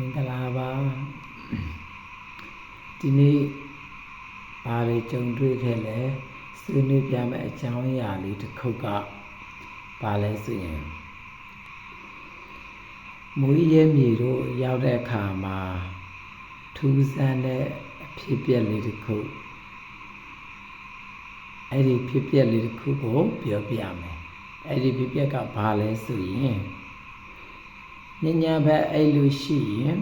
မင်္ဂလာပါဒီနေ့ဘာတွေကြုံတွေ့ခဲ့လဲဆွေးနွေးပြမယ့်အကြောင်းအရာလေးတစ်ခုကဘာလဲဆိုရင်မွေးရဲမြေတို့ရောက်တဲ့အခါမှာထူးဆန်းတဲ့အဖြစ်အပျက်လေးတစ်ခုအဲ့ဒီဖြစ်ပျက်လေးတစ်ခုကိုပြောပြမယ်အဲ့ဒီဖြစ်ပျက်ကဘာလဲဆိုရင် ညညာဘက်အဲ့လိုရှိရင်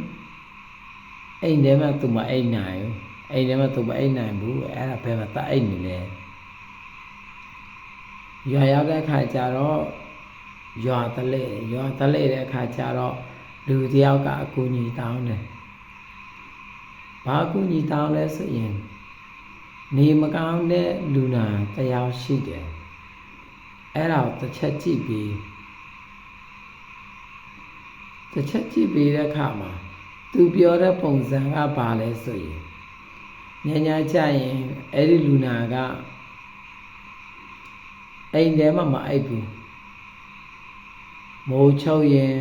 အိမ်ထဲမှာသူမအိမ်နိုင်ဘူးအိမ်ထဲမှာသူမအိမ်နိုင်ဘူးအဲ့ဒါဘယ်မှာတအိမ်နေလဲရွာရောက်တဲ့အခါကျတော့ရွာတလဲရွာတလဲတဲ့အခါကျတော့လူတယောက်ကအကူညီတောင်းတယ်ဘာအကူညီတောင်းလဲဆိုရင်နေမကောင်းတဲ့လူနာတယောက်ရှိတယ်အဲ့ဒါကိုတစ်ချက်ကြည့်ပြီး တစ်ချက်ကြည့်ပြီးတဲ့အခါမှာသူပြောတဲ့ပုံစံကဘာလဲဆိုရင်ညညာကြရင်အဲ့ဒီလူနာကအိမ်ထဲမှာမအိပ်ဘူးမိုးချုပ်ရင်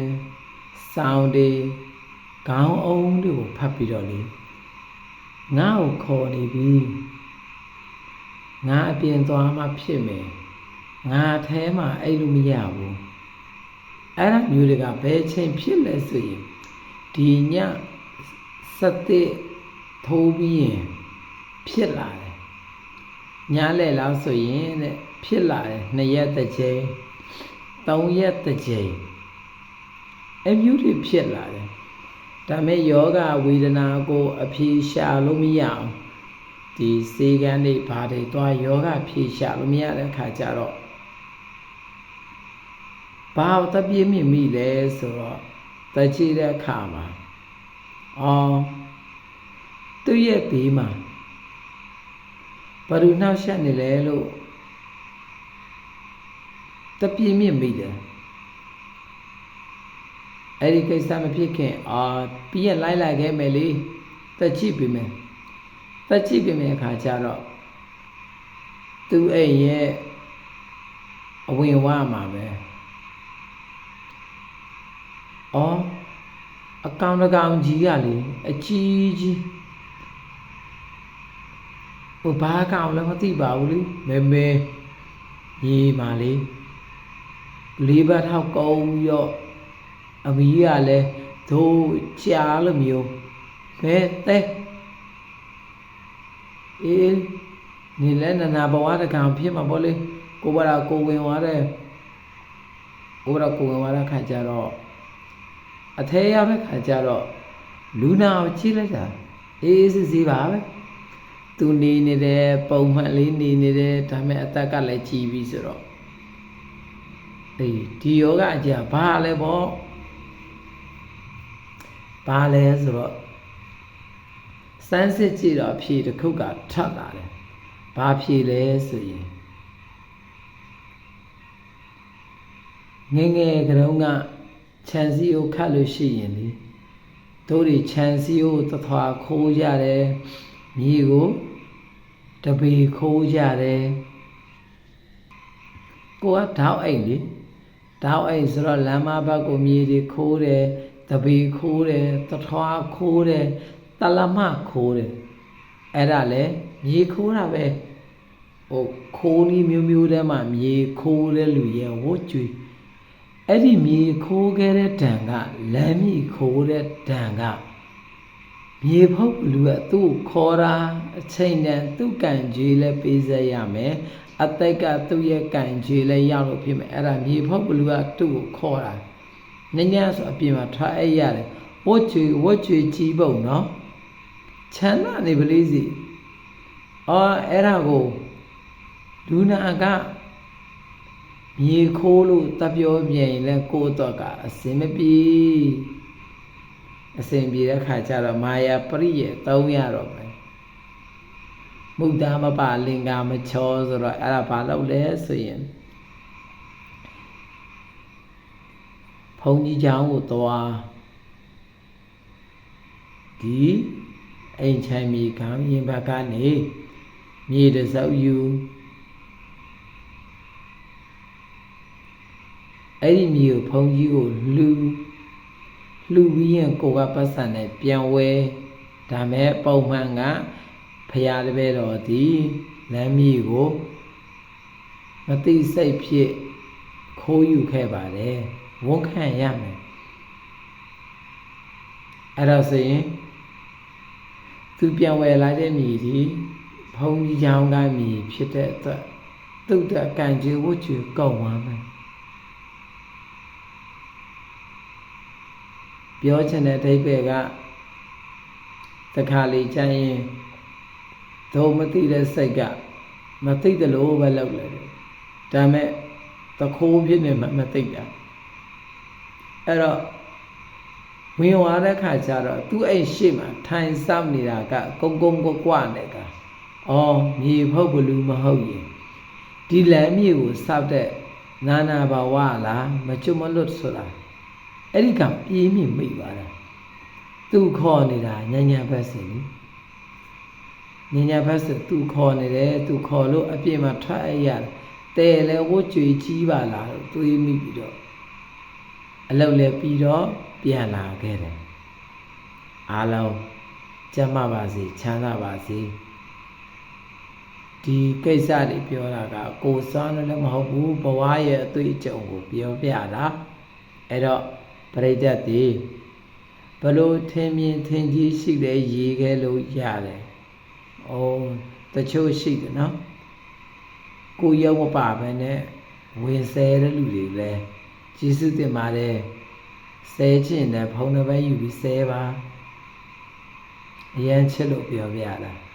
စောင်းတွေခေါင်းအုံးတွေကိုဖတ်ပြီးတော့လေငါ့ကိုခေါ်နေပြီငါအပြင်သွားမှဖြစ်မယ်ငါแท้မှာအဲ့လိုမရဘူး အဲ့ဒါမျိုးတွေကဘယ်ချိန်ဖြစ်လဲဆိုရင်ဒီညစက်တဲ့ထိုးပြီးရင်ဖြစ်လာတယ်ညားလဲလောက်ဆိုရင်တဲ့ဖြစ်လာတယ်နှစ်ရက်တစ်ချိန်သုံးရက်တစ်ချိန်အမျိုးတွေဖြစ်လာတယ်ဒါမဲ့ယောဂဝေဒနာကိုအဖြေရှာလို့မရအောင်ဒီစေကန်းတွေဘာတွေသွားယောဂဖြေရှာလို့မရတဲ့ခါကျတော့ ဘာကိုတပြည့်မြင့်မိလဲဆိုတော့တကြည့်တဲ့အခါမှာအော်သူ့ရဲ့ဘေးမှာဘာလို့နှောက်ရှက်နေလဲလို့တပြည့်မြင့်မိတယ်အဲ့ဒီကိစ္စမဖြစ်ခင်အာပြီးရလိုက်လိုက်ခဲ့မယ်လေတက်ကြည့်ပြီမယ်တက်ကြည့်ပြီမယ်အခါကျတော့သူအဲ့ရဲ့အဝင်ဝါမှာပဲ အော်အကောင်တကောင်ကြီးကလေအကြီးကြီးဟိုဘာကောင်လည်းမသိပါဘူးလေမဲမဲရေမာလေးလေးဘတ်ထောက်ကုန်းပြီးတော့အမီးကလည်းဒိုးကြားလို့မျိုးဘဲတဲ့အေးနေလဲနနာဘဝတကောင်ဖြစ်မှာပေါ့လေကိုဘရာကိုဝင်သွားတယ်ကိုဘရာကိုဝင်သွားတဲ့ခါကျတော့ အထဲရောက်တဲ့ခါကျတော့လူနာကိုကြည့်လိုက်တာအေးအေးစစ်စစ်ပါပဲသူနေနေတယ်ပုံမှန်လေးနေနေတယ်ဒါပေမဲ့အသက်ကလည်းကြီးပြီဆိုတော့အေးဒီယောဂအကြဘာလဲပေါ့ဘာလဲဆိုတော့စမ်းစစ်ကြည့်တော့ဖြေတစ်ခုကထပ်လာတယ်ဘာဖြေလဲဆိုရင်ငယ်ငယ်ကတုန်းက ခြံစည်းကိုခတ်လို့ရှိရင်လေတို့တွေခြံစည်းကိုသထွာခိုးကြတယ်မြေကိုတပေခိုးကြတယ်ကိုကဓာတ်အိမ်လေဓာတ်အိမ်ဆိုတော့လမ်းမဘက်ကိုမြေတွေခိုးတယ်တပေခိုးတယ်သထွာခိုးတယ်တလမခိုးတယ်အဲ့ဒါလေမြေခိုးတာပဲဟိုခိုးနည်းမျိုးမျိုးတည်းမှာမြေခိုးတဲ့လူရဲ့ဝတ်ကြွေ အဲ့ဒီမြေခိုးခဲ့တဲ့ဒဏ်ကလမ်းမြေခိုးတဲ့ဒဏ်ကမြေဖုတ်လူကသူ့ခေါ်တာအချိန်တန်သူ့ကံကြွေလဲပေးစေရမယ်အတိတ်ကသူ့ရဲ့ကံကြွေလဲရောက်လို့ဖြစ်မယ်အဲ့ဒါမြေဖုတ်လူကသူ့ကိုခေါ်တာညညဆိုအပြင်မှာထားအိပ်ရတယ်ဝတ်ကြွေဝတ်ကြွေကြီးပုံနော်ချမ်းသာနေပလေးစီအော်အဲ့ဒါကိုလူနာက မြေခိုးလို့တပ်ပြောပြင်လဲကိုယ့်တော့ကအစင်မပြေအစင်ပြေတဲ့ခါကျတော့မာယာပရိယေသုံးရတော့မယ်မုဒ္ဒမပလင်္ကာမချောဆိုတော့အဲ့ဒါဘာလုပ်လဲဆိုရင်ဘုံကြီးချောင်းကိုသွားဒီအိမ်ချိုင်မီကံရင်ဘက်ကနေမြေတစုပ်ယူ အဲ့ဒီမြေကိုဘုံကြီးကိုလှူလှူပြီးရင်ကိုကပတ်စံနဲ့ပြန်ဝဲဒါမဲ့ပုံမှန်ကဖရာတပည့်တော်ဒီလမ်းမြေကိုမသိစိတ်ဖြစ်ခိုးယူခဲ့ပါတယ်ဝန်ခံရမယ်အဲ့တော့ဆိုရင်သူပြန်ဝယ်လာတဲ့မြေဒီဘုံကြီးချောင်းကမြေဖြစ်တဲ့အတွက်သူ့တက်ကံကြီးဝှချူကုန်သွားမယ် ပြောချင်တဲ့အဓိပ္ပာယ်ကတခါလေကျရင်ဒုံမသိတဲ့စိတ်ကမသိတယ်လို့ပဲလုပ်လိုက်တယ်ဒါမဲ့တခိုးဖြစ်နေမှမသိတာအဲ့တော့ဝင်သွားတဲ့ခါကျတော့သူ့အဲ့ရှေ့မှာထိုင်စောင့်နေတာကကုန်းကုန်းကွကွနဲ့ကအော်မြေဖုတ်ဘလူမဟုတ်ရင်ဒီလမ်းမြေကိုစောက်တဲ့နာနာဘာဝလားမကျွတ်မလွတ်ဆိုတာ အဲ့ဒီကပြေးမြင်မိပါလားသူခေါ်နေတာညညဘက်စင်ညညဘက်စင်သူခေါ်နေတယ်သူခေါ်လို့အပြင်မှာထွက်ရရတယ်တဲလဲဝတ်ကြွေကြီးပါလားလို့တွေးမိပြီးတော့အလုပ်လဲပြီးတော့ပြန်လာခဲ့တယ်အားလုံးကျမ်းမာပါစေချမ်းသာပါစေဒီကိစ္စတွေပြောတာကကိုယ်စားလည်းမဟုတ်ဘူးဘဝရဲ့အတွေ့အကြုံကိုပြောပြတာအဲ့တော့ ပရိသတ်တွေဘလို့ထင်မြင်ထင်ကြီးရှိတဲ့ရေခဲလို့ရတယ်။အိုးတချို့ရှိတယ်နော်။ကိုရောက်မပါပဲနဲ့ဝင်ဆဲတဲ့လူတွေလည်းကျေးဇူးတင်ပါတယ်။ဆဲခြင်းနဲ့ဖုံးတစ်ပတ်ယူပြီးဆဲပါ။အရန်ချစ်လို့ပြောပြတာ။